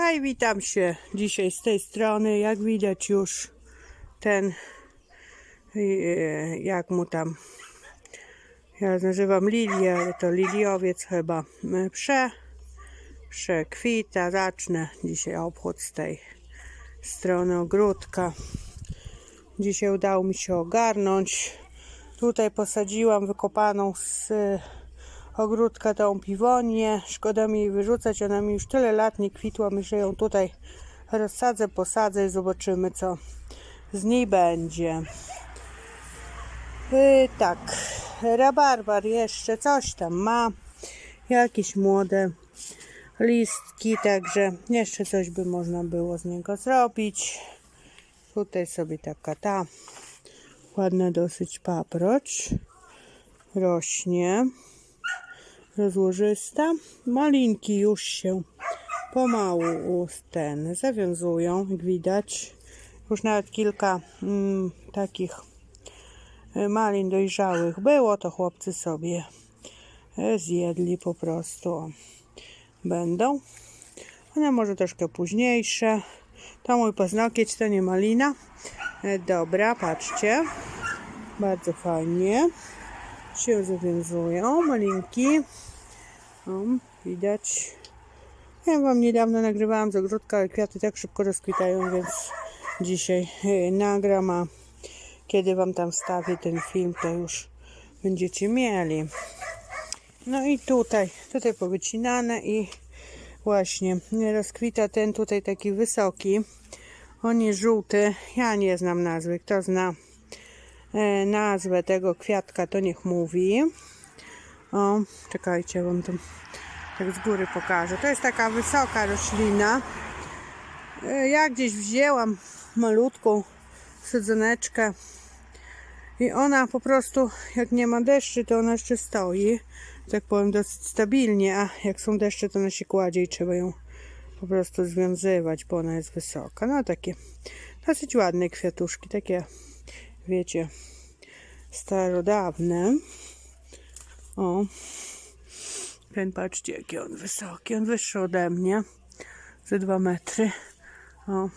Hej, witam się dzisiaj z tej strony. Jak widać już ten, e, jak mu tam, ja nazywam lilię, ale to liliowiec chyba, e, prze, przekwita. Zacznę dzisiaj obchód z tej strony ogródka. Dzisiaj udało mi się ogarnąć. Tutaj posadziłam wykopaną z ogródka tą piwonię. Szkoda mi jej wyrzucać, ona mi już tyle lat nie kwitła. Myślę, ją tutaj rozsadzę, posadzę i zobaczymy, co z niej będzie. Yy, tak, rabarbar jeszcze coś tam ma. Jakieś młode listki, także jeszcze coś by można było z niego zrobić. Tutaj sobie taka ta ładna dosyć paproć rośnie rozłożysta. Malinki już się pomału ten zawiązują, jak widać. Już nawet kilka mm, takich e, malin dojrzałych było, to chłopcy sobie e, zjedli po prostu. Będą. One może troszkę późniejsze. To mój paznokieć, to nie malina. E, Dobra, patrzcie. Bardzo fajnie się zawiązują. Malinki. O, widać. Ja wam niedawno nagrywałam z ogródka, ale kwiaty tak szybko rozkwitają, więc dzisiaj e, nagram, a kiedy wam tam wstawię ten film, to już będziecie mieli. No i tutaj, tutaj powycinane i właśnie rozkwita ten tutaj taki wysoki. On jest żółty. Ja nie znam nazwy. Kto zna e, nazwę tego kwiatka, to niech mówi. O, czekajcie, wam to tak z góry pokażę. To jest taka wysoka roślina. E, Ja gdzieś wzięłam malutką sadzoneczkę i ona po prostu, jak nie ma deszczy, to ona jeszcze stoi, tak powiem, dosyć stabilnie, a jak są deszcze, to ona się kładzie i trzeba ją po prostu związywać, bo ona jest wysoka. No takie dosyć ładne kwiatuszki, takie, wiecie, starodawne. O, ten patrzcie, jaki on wysoki, on wyższy ode mnie, ze dwa metry. O,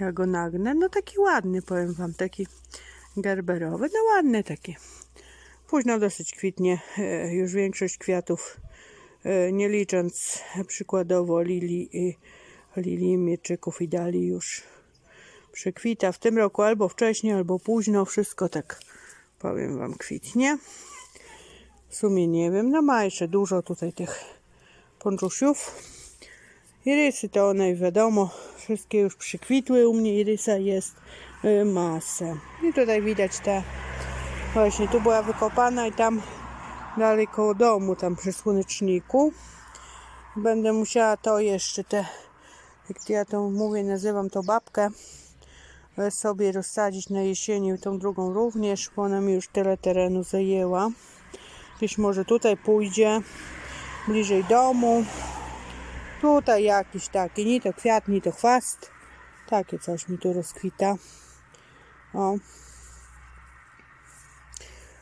ja go nagnę, no taki ładny, powiem wam, taki gerberowy, no ładny taki. Późno dosyć kwitnie, e, już większość kwiatów, e, nie licząc przykładowo lilii i lilii mieczyków i dali już przekwita. W tym roku albo wcześniej, albo późno, wszystko tak powiem wam kwitnie. W sumie nie wiem, no ma jeszcze dużo tutaj tych ponczusiów. Irysy to one wiadomo, wszystkie już przykwitły, u mnie irysa jest y, masę. I tutaj widać te, właśnie tu była wykopana i tam dalej koło domu, tam przy słoneczniku. Będę musiała to jeszcze te, jak ja to mówię, nazywam to babkę, y, sobie rozsadzić na jesieni, tą drugą również, bo ona mi już tyle terenu zajęła. Gdzieś może tutaj pójdzie, bliżej domu. Tutaj jakiś taki, ni to kwiat, ni to chwast. Takie coś mi tu rozkwita. O.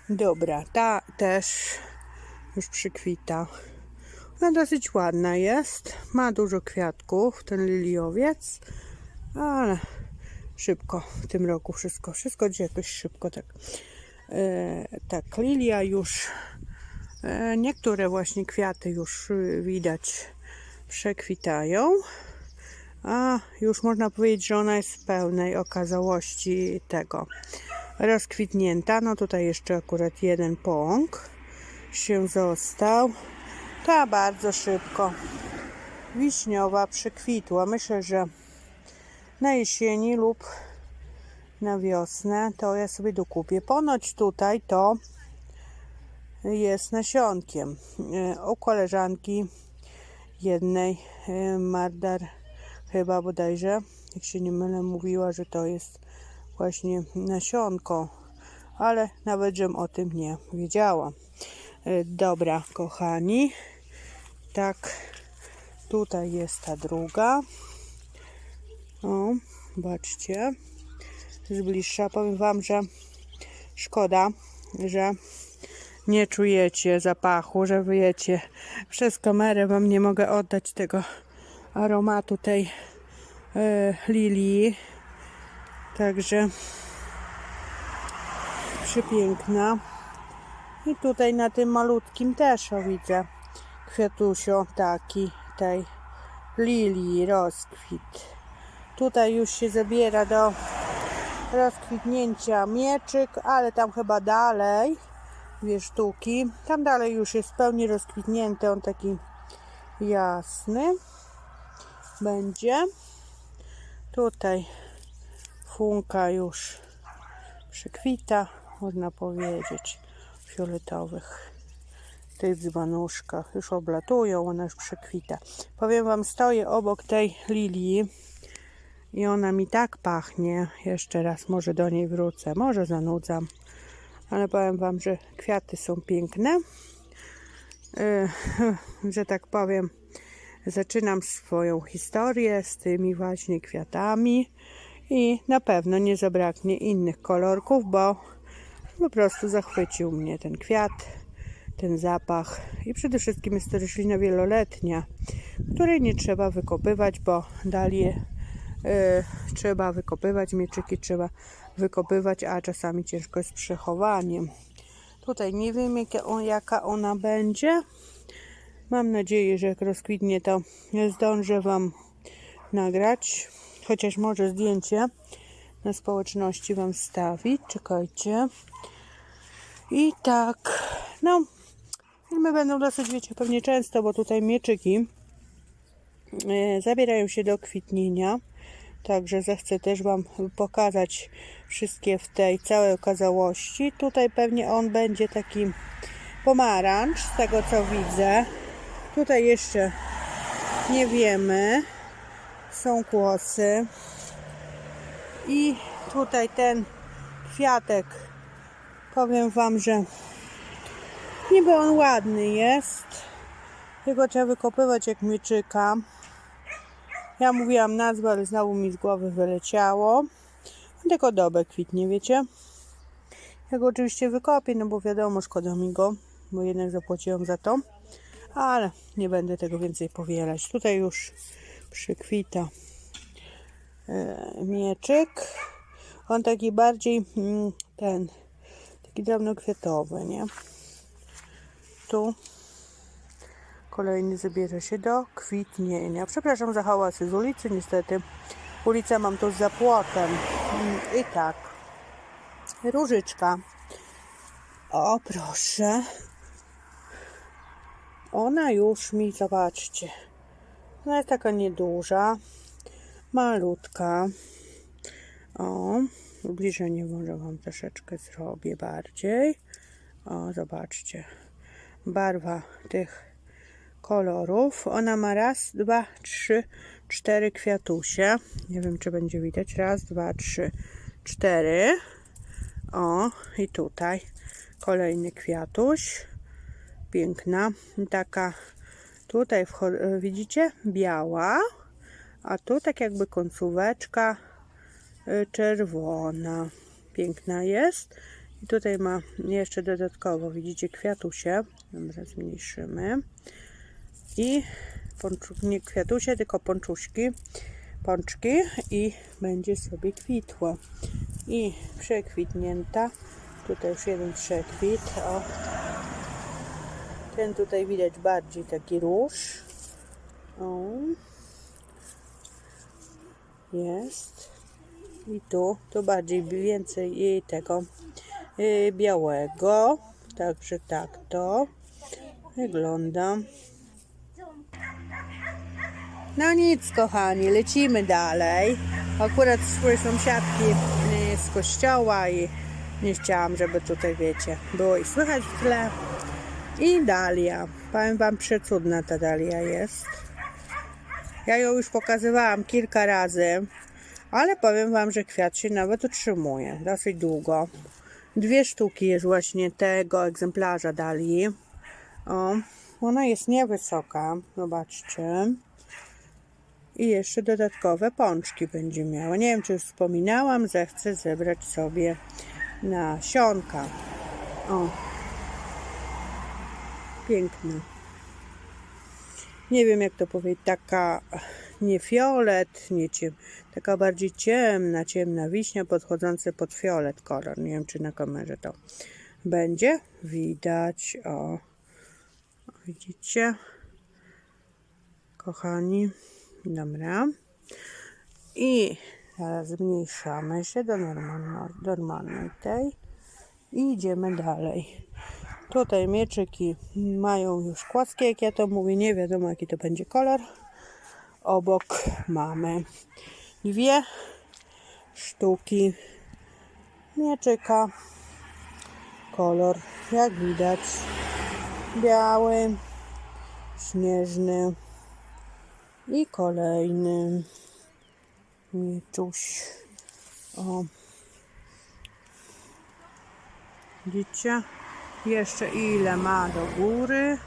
Dobra, ta też już przykwita. No dosyć ładna jest. Ma dużo kwiatków, ten liliowiec. Ale szybko w tym roku wszystko. Wszystko idzie jakoś szybko tak. E, tak, lilia już niektóre właśnie kwiaty już y, widać przekwitają. A już można powiedzieć, że ona jest w pełnej okazałości tego rozkwitnięta. No tutaj jeszcze akurat jeden pąk się został. Ta bardzo szybko wiśniowa przekwitła. Myślę, że na jesieni lub na wiosnę to ja sobie dokupię. Ponoć tutaj to jest nasionkiem. E, U koleżanki jednej e, Mardar chyba bodajże, jak się nie mylę, mówiła, że to jest właśnie nasionko, ale nawet, żem o tym nie wiedziała. E, Dobra, kochani, tak, tutaj jest ta druga. O, zobaczcie, z bliższa powiem Wam, że szkoda, że nie czujecie zapachu, że wyjecie przez kamerę. Wam nie mogę oddać tego aromatu tej e, lilii. Także przepiękna. I tutaj na tym malutkim też o widzę kwiatusio taki tej lilii rozkwit. Tutaj już się zabiera do rozkwitnięcia mieczyk, ale tam chyba dalej dwie sztuki. Tam dalej już jest w pełni rozkwitnięty, on taki jasny będzie. Tutaj funka już przykwita, można powiedzieć, fioletowych tych dzbanuszkach. Już oblatują, ona już przekwita. Powiem Wam, stoję obok tej lilii i ona mi tak pachnie. Jeszcze raz może do niej wrócę, może zanudzam. Ale powiem Wam, że kwiaty są piękne. Yy, że tak powiem, zaczynam swoją historię z tymi właśnie kwiatami i na pewno nie zabraknie innych kolorków, bo po prostu zachwycił mnie ten kwiat, ten zapach i przede wszystkim jest to roślina wieloletnia, której nie trzeba wykopywać, bo dalie y, trzeba wykopywać, mieczyki trzeba wykopywać, a czasami ciężko jest z przechowaniem. Tutaj nie wiem jakie on, jaka ona będzie. Mam nadzieję, że jak rozkwitnie to zdążę Wam nagrać. Chociaż może zdjęcie na społeczności Wam stawić. Czekajcie. I tak, no, filmy będą dosyć, wiecie, pewnie często, bo tutaj mieczyki e, zabierają się do kwitnienia. Także zechcę też Wam pokazać wszystkie w tej całej okazałości. Tutaj pewnie on będzie taki pomarańcz, z tego co widzę. Tutaj jeszcze nie wiemy. Są kłosy. I tutaj ten kwiatek, powiem Wam, że niby on ładny jest. Jego trzeba wykopywać jak mieczyka. Ja mówiłam nazwę, ale znowu mi z głowy wyleciało. Tylko dobę kwitnie, wiecie? Ja go oczywiście wykopię, no bo wiadomo, szkoda mi go, bo jednak zapłaciłam za to. Ale nie będę tego więcej powielać. Tutaj już przykwita e, mieczyk. On taki bardziej mm, ten, taki drobnokwiatowy, nie? Tu kolejny zabierze się do kwitnienia. Przepraszam za hałasy z ulicy, niestety. Ulicę mam tu za płotem. I tak. Różyczka. O, proszę. Ona już mi, zobaczcie. Ona jest taka nieduża. Malutka. O, zbliżenie może Wam troszeczkę zrobię bardziej. O, zobaczcie. Barwa tych kolorów. Ona ma raz, dwa, trzy, cztery kwiatusie. Nie wiem, czy będzie widać. Raz, dwa, trzy, cztery. O, i tutaj kolejny kwiatuś. Piękna. Taka tutaj widzicie? Biała. A tu tak jakby końcóweczka y, czerwona. Piękna jest. I tutaj ma jeszcze dodatkowo, widzicie, kwiatusie. Zmniejszymy. I ponczu- nie kwiatusie, tylko ponczuśki, pączki i będzie sobie kwitło. I przekwitnięta. Tutaj już jeden przekwit. O. Ten tutaj widać bardziej taki róż. O. Jest. I tu, tu bardziej więcej jej tego y, białego. Także tak to wygląda. No nic, kochani, lecimy dalej. Akurat szły sąsiadki y, z kościoła i nie chciałam, żeby tutaj, wiecie, było i słychać w tle. I dalia. Powiem Wam, przecudna ta dalia jest. Ja ją już pokazywałam kilka razy, ale powiem Wam, że kwiat się nawet utrzymuje dosyć długo. Dwie sztuki jest właśnie tego egzemplarza dalii. O, ona jest niewysoka, zobaczcie. I jeszcze dodatkowe pączki będzie miała. Nie wiem, czy już wspominałam, że chcę zebrać sobie nasionka. O, piękne. nie wiem jak to powiedzieć, taka nie fiolet, nie ciem, taka bardziej ciemna, ciemna wiśnia podchodząca pod fiolet kolor. Nie wiem czy na kamerze to będzie. Widać, o. Widzicie? Kochani, dobra. I zmniejszamy się do normalno- normalnej tej i idziemy dalej. Tutaj mieczyki mają już kładki, jak ja to mówię, nie wiadomo jaki to będzie kolor. Obok mamy dwie sztuki mieczyka. Kolor, jak widać, biały, śnieżny i kolejny mieczuś. O. Widzicie? Jeszcze ile ma do góry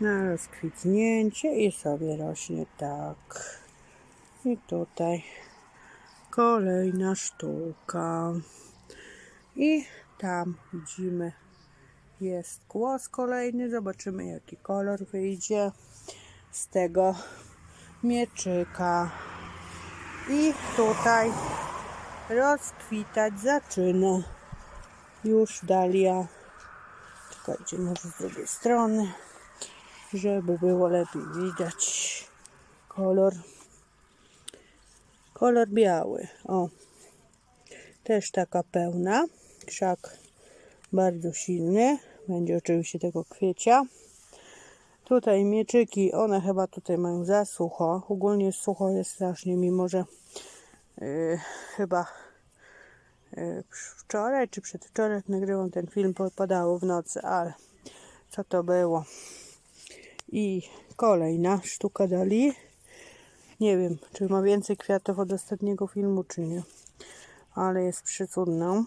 na rozkwitnięcie i sobie rośnie tak. I tutaj kolejna sztuka. I tam widzimy jest głos kolejny. Zobaczymy jaki kolor wyjdzie z tego mieczyka. I tutaj rozkwitać zaczyna już dalia. Czekajcie, może z drugiej strony, żeby było lepiej widać kolor. Kolor biały. O, też taka pełna. Krzak bardzo silny. Będzie oczywiście tego kwiecia. Tutaj mieczyki, one chyba tutaj mają za sucho. Ogólnie sucho jest strasznie, mimo że yy, chyba yy, wczoraj czy przedwczoraj nagrywam ten film, padało w nocy, ale co to było. I kolejna sztuka dali. Nie wiem, czy ma więcej kwiatów od ostatniego filmu, czy nie. Ale jest przycudną.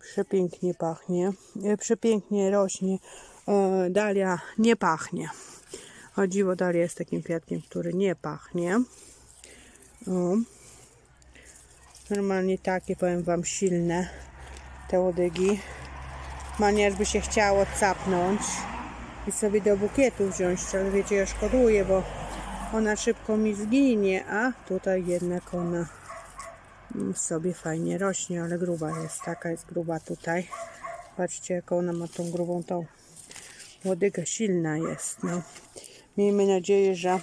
Przepięknie pachnie. E, Przepięknie rośnie. E, Dalia nie pachnie. O dziwo, dalia jest takim kwiatkiem, który nie pachnie. O. Normalnie takie, powiem Wam, silne te łodygi. Manier by się chciało capnąć i sobie do bukietu wziąć, ale wiecie, ja szkoduję, bo ona szybko mi zginie, a tutaj jednak ona mm, sobie fajnie rośnie, ale gruba jest, taka jest gruba tutaj. Patrzcie, jaką ona ma tą grubą tą łodyga, silna jest, no. Miejmy nadzieję, że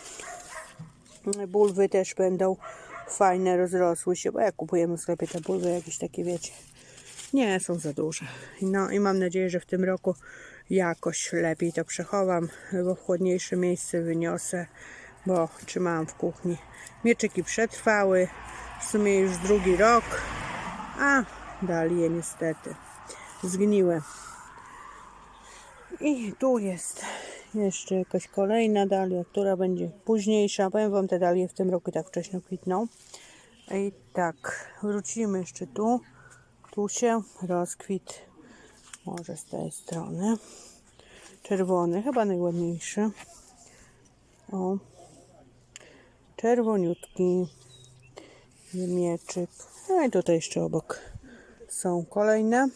bulwy też będą fajne, rozrosły się, bo jak kupujemy w sklepie te bulwy jakieś takie, wiecie, nie są za duże. No i mam nadzieję, że w tym roku jakoś lepiej to przechowam, bo w chłodniejsze miejsce wyniosę, bo trzymałam w kuchni. Mieczyki przetrwały, w sumie już drugi rok, a dalie niestety zgniłe. I tu jest jeszcze jakaś kolejna dalia, która będzie późniejsza. Powiem Wam, te dalie w tym roku tak wcześnie kwitną. I tak, wrócimy jeszcze tu. Tu się rozkwit, może z tej strony. Czerwony, chyba najładniejszy. O, czerwoniutki mieczyk. No i tutaj jeszcze obok są kolejne.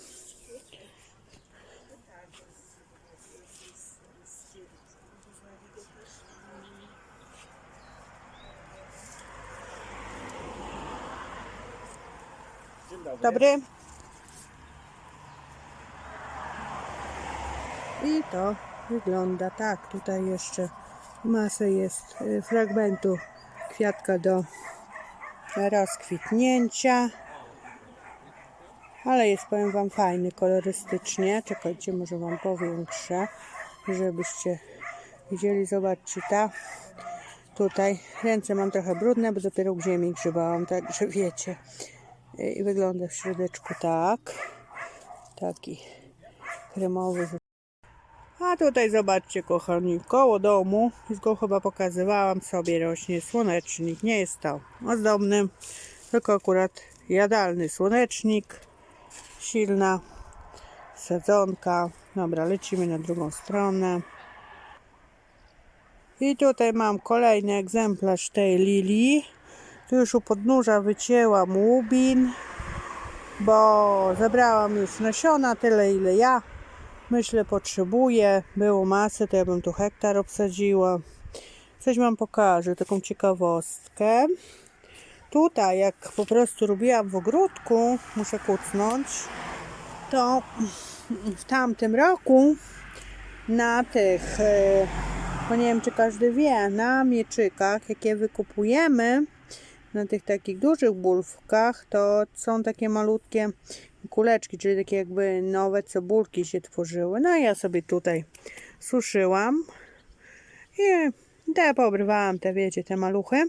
Dobry. I to wygląda tak. Tutaj jeszcze masę jest y, fragmentu kwiatka do rozkwitnięcia. Ale jest, powiem Wam, fajny kolorystycznie. Czekajcie, może Wam powiększę, żebyście widzieli. Zobaczcie, ta tutaj ręce mam trochę brudne, bo dopiero ziemi grzebałam, także wiecie. I wygląda w środeczku tak. Taki kremowy. A tutaj zobaczcie, kochani, koło domu, już go chyba pokazywałam sobie, rośnie słonecznik. Nie jest to ozdobny, tylko akurat jadalny słonecznik. Silna sadzonka. Dobra, lecimy na drugą stronę. I tutaj mam kolejny egzemplarz tej lilii. Tu już u podnóża wycięłam łubin, bo zebrałam już nasiona tyle ile ja Myślę, potrzebuję. Było masę, to ja bym tu hektar obsadziła. Coś wam pokażę, taką ciekawostkę. Tutaj, jak po prostu robiłam w ogródku, muszę kucnąć, to w tamtym roku na tych, e, bo nie wiem czy każdy wie, na mieczykach, jakie wykupujemy, na tych takich dużych bulwkach, to są takie malutkie kuleczki, czyli takie jakby nowe cebulki się tworzyły. No ja sobie tutaj suszyłam i te poobrywałam, te wiecie, te maluchy.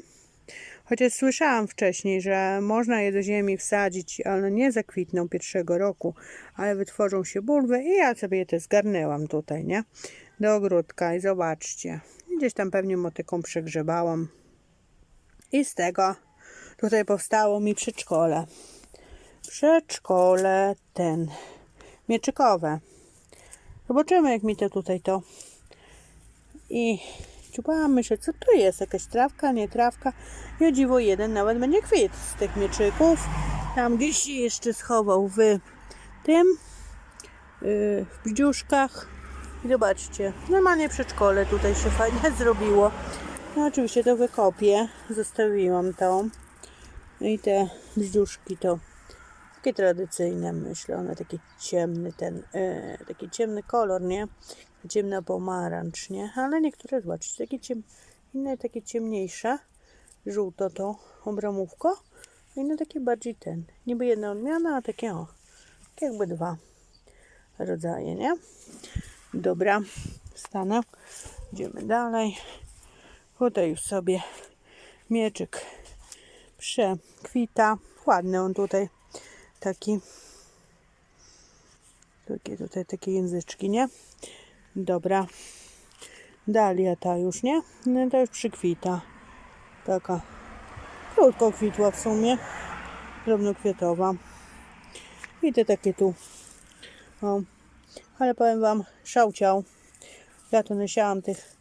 Chociaż słyszałam wcześniej, że można je do ziemi wsadzić, ale nie zakwitną pierwszego roku, ale wytworzą się bulwy i ja sobie je te zgarnęłam tutaj, nie? Do ogródka i zobaczcie. Gdzieś tam pewnie motyką przegrzebałam. I z tego tutaj powstało mi przedszkole. Przedszkole ten mieczykowe. Zobaczymy jak mi to tutaj to. I ciupałam, myślę, co tu jest? Jakaś trawka, nie trawka. I o dziwo jeden nawet będzie kwit z tych mieczyków. Tam gdzieś się jeszcze schował w tym, yy, w bdziuszkach. I zobaczcie, normalnie przedszkole tutaj się fajnie zrobiło. No oczywiście to wykopię, zostawiłam to. I te bździuszki to takie tradycyjne, myślę, one taki ciemny ten, e, taki ciemny kolor, nie? Ciemna pomarańcz, nie? Ale niektóre, zobaczcie, takie ciem, inne takie ciemniejsze, żółto to obramówko, a inne takie bardziej ten, niby jedna odmiana, a takie o, jakby dwa rodzaje, nie? Dobra, stanę, idziemy dalej. Tutaj już sobie mieczyk przekwita. Ładny on tutaj taki. Takie tutaj takie języczki, nie? Dobra. Dalia ta już, nie? No to już przykwita. Taka krótko kwitła w sumie. Drobnokwiatowa. I te takie tu. O. Ale powiem wam, szałciał. Ja to nasiałam tych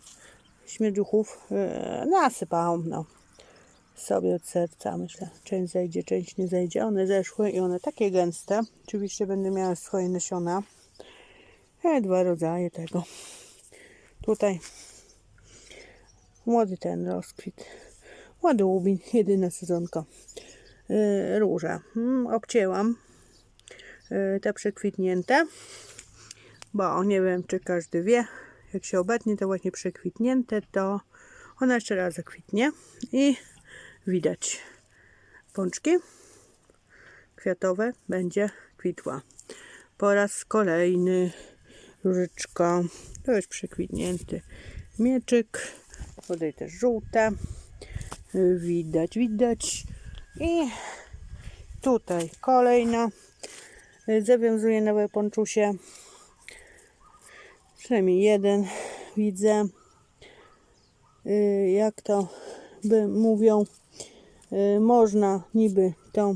śmierdziuchów. Yy, nasypałam, no sobie od serca, myślę. Część zejdzie, część nie zejdzie. One zeszły i one takie gęste. Oczywiście będę miała swoje nasiona. E, dwa rodzaje tego. Tutaj młody ten rozkwit. Młody łubin, jedyna sezonka. E, róże. Mm, obcięłam e, te przekwitnięte, bo nie wiem, czy każdy wie, jak się obetnie te właśnie przekwitnięte, to ona jeszcze raz zakwitnie i widać. Pączki kwiatowe będzie kwitła. Po raz kolejny różyczka, to już przekwitnięty mieczyk, tutaj też żółte, widać, widać. I tutaj kolejna. Zawiązuje nowe ponczusie przynajmniej jeden widzę. Y, jak to by mówią Y, można niby to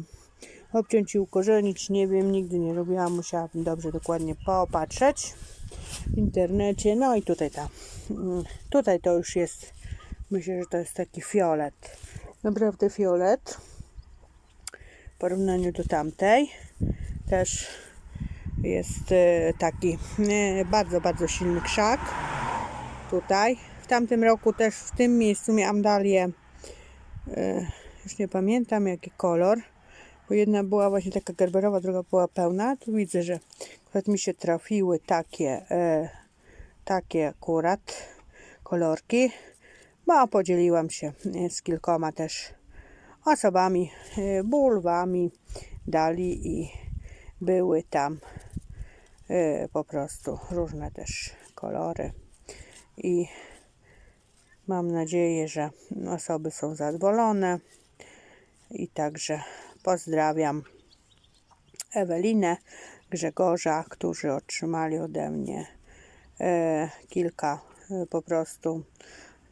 obciąć i ukorzenić. Nie wiem, nigdy nie robiłam, musiałabym dobrze dokładnie popatrzeć w internecie. No i tutaj ta, mm, tutaj to już jest, myślę, że to jest taki fiolet. Naprawdę fiolet w porównaniu do tamtej. Też jest y, taki y, bardzo, bardzo silny krzak. Tutaj. Tamtym roku też w tym miejscu miałam dalię już nie pamiętam jaki kolor, bo jedna była właśnie taka gerberowa, druga była pełna. Tu widzę, że akurat mi się trafiły takie, e, takie akurat kolorki, bo podzieliłam się e, z kilkoma też osobami, e, bulwami dali i były tam e, po prostu różne też kolory i mam nadzieję, że osoby są zadowolone. I także pozdrawiam Ewelinę, Grzegorza, którzy otrzymali ode mnie e, kilka e, po prostu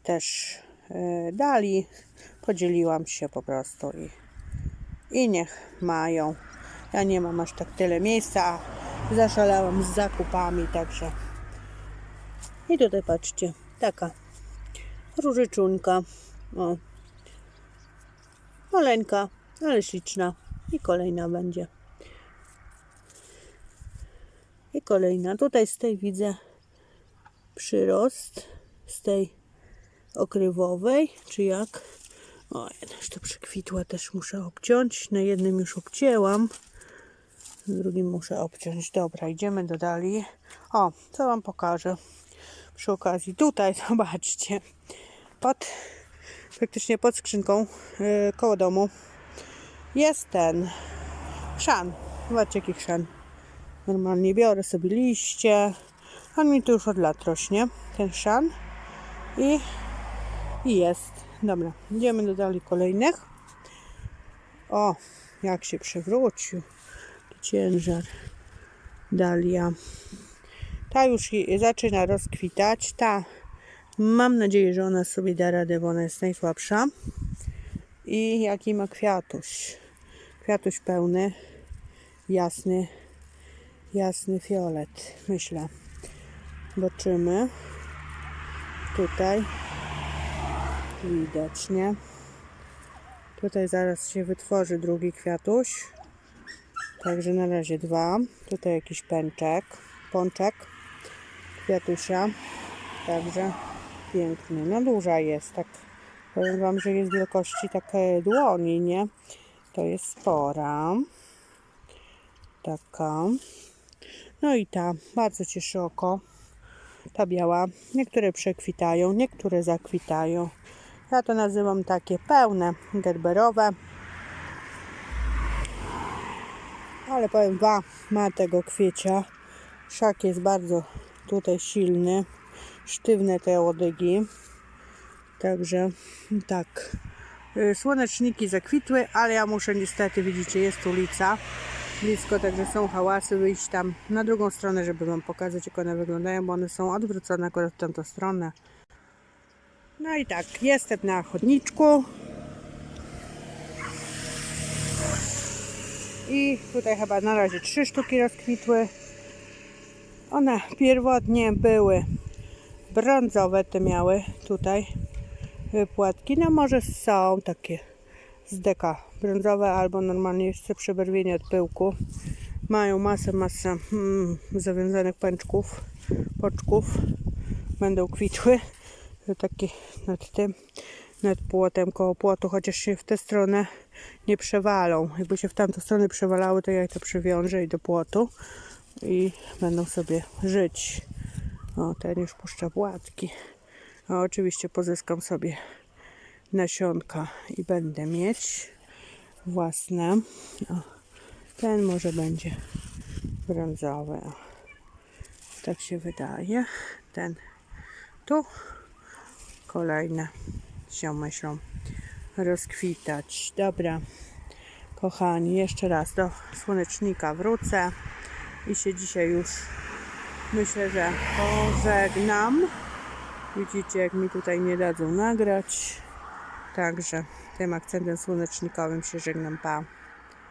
też e, dali. Podzieliłam się po prostu i, i niech mają. Ja nie mam aż tak tyle miejsca, a zaszalałam z zakupami, także. I tutaj patrzcie, taka różyczunka. O, Maleńka, ale śliczna. I kolejna będzie. I kolejna. Tutaj z tej widzę przyrost. Z tej okrywowej, czy jak? O, jedna już to przekwitła, też muszę obciąć. Na jednym już obcięłam. Na drugim muszę obciąć. Dobra, idziemy do dalej. O, co Wam pokażę przy okazji. Tutaj, zobaczcie, pod, praktycznie pod skrzynką yy, koło domu jest ten chrzan. Zobaczcie, jaki chrzan. Normalnie biorę sobie liście. On mi tu już od lat rośnie, ten chrzan. I, i jest. Dobra, idziemy do dalej kolejnych. O, jak się przewrócił. Ciężar. Dalia. Ta już zaczyna rozkwitać. Ta, mam nadzieję, że ona sobie da radę, bo ona jest najsłabsza. I jaki ma kwiatuś. Kwiatuś pełny, jasny, jasny fiolet, myślę. Zobaczymy. Tutaj widać, nie? Tutaj zaraz się wytworzy drugi kwiatuś. Także na razie dwa. Tutaj jakiś pęczek, pączek kwiatusia. Także piękny. No duża jest, tak powiem Wam, że jest wielkości takie dłoni, nie? To jest spora. Taka. No i ta, bardzo cieszy oko. Ta biała. Niektóre przekwitają, niektóre zakwitają. Ja to nazywam takie pełne, gerberowe. Ale powiem Wam, ma tego kwiecia. Szak jest bardzo tutaj silny. Sztywne te łodygi. Także tak. Y, Słoneczniki zakwitły, ale ja muszę niestety, widzicie, jest ulica blisko, także są hałasy, wyjść tam na drugą stronę, żeby Wam pokazać, jak one wyglądają, bo one są odwrócone akurat w tamtą stronę. No i tak, jestem na chodniczku. I tutaj chyba na razie trzy sztuki rozkwitły. One pierwotnie były brązowe, te miały tutaj płatki. No może są takie z deka brązowe albo normalnie jeszcze przebarwienie od pyłku. Mają masę, masę mm, zawiązanych pęczków, poczków. Będą kwitły. Taki nad tym, nad płotem, koło płotu, chociaż się w tę stronę nie przewalą. Jakby się w tamtą stronę przewalały, to ja to przywiążę i do płotu i będą sobie żyć. O, ten już puszcza płatki. A oczywiście pozyskam sobie nasionka i będę mieć własne. O, ten może będzie brązowy. O, tak się wydaje. Ten tu. Kolejne się myślą rozkwitać. Dobra, kochani, jeszcze raz do słonecznika wrócę i się dzisiaj już myślę, że pożegnam. Widzicie, jak mi tutaj nie dadzą nagrać. Także tym akcentem słonecznikowym się żegnam. Pa.